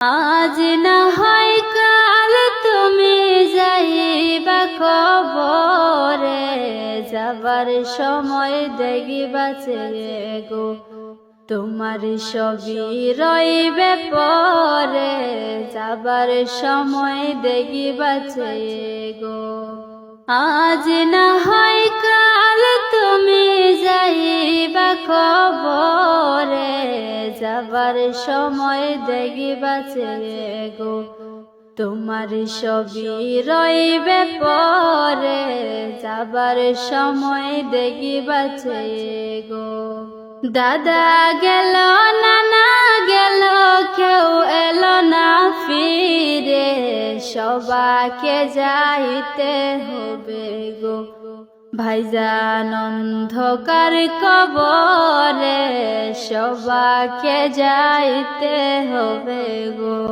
আজ না হয় কাল তুমি যাইবা কবরে, যাবার সময় দেখিবাছে গো, তোমার সবই রইবে পরে, যাবার সময় দেখিবাছে গো। আজ না হয় যাবার সময় দেখিবাছে গো। তোমার সবই রইবে পরে, যাবার সময় দেখিবাছে গো। দাদা গেল, নানা গেল, কেউ এলো না ফিরে। সবাকে যাইতে হবে গো। ভাইজান অন্ধকার কবরে সবাকে যাইতে হবে গো।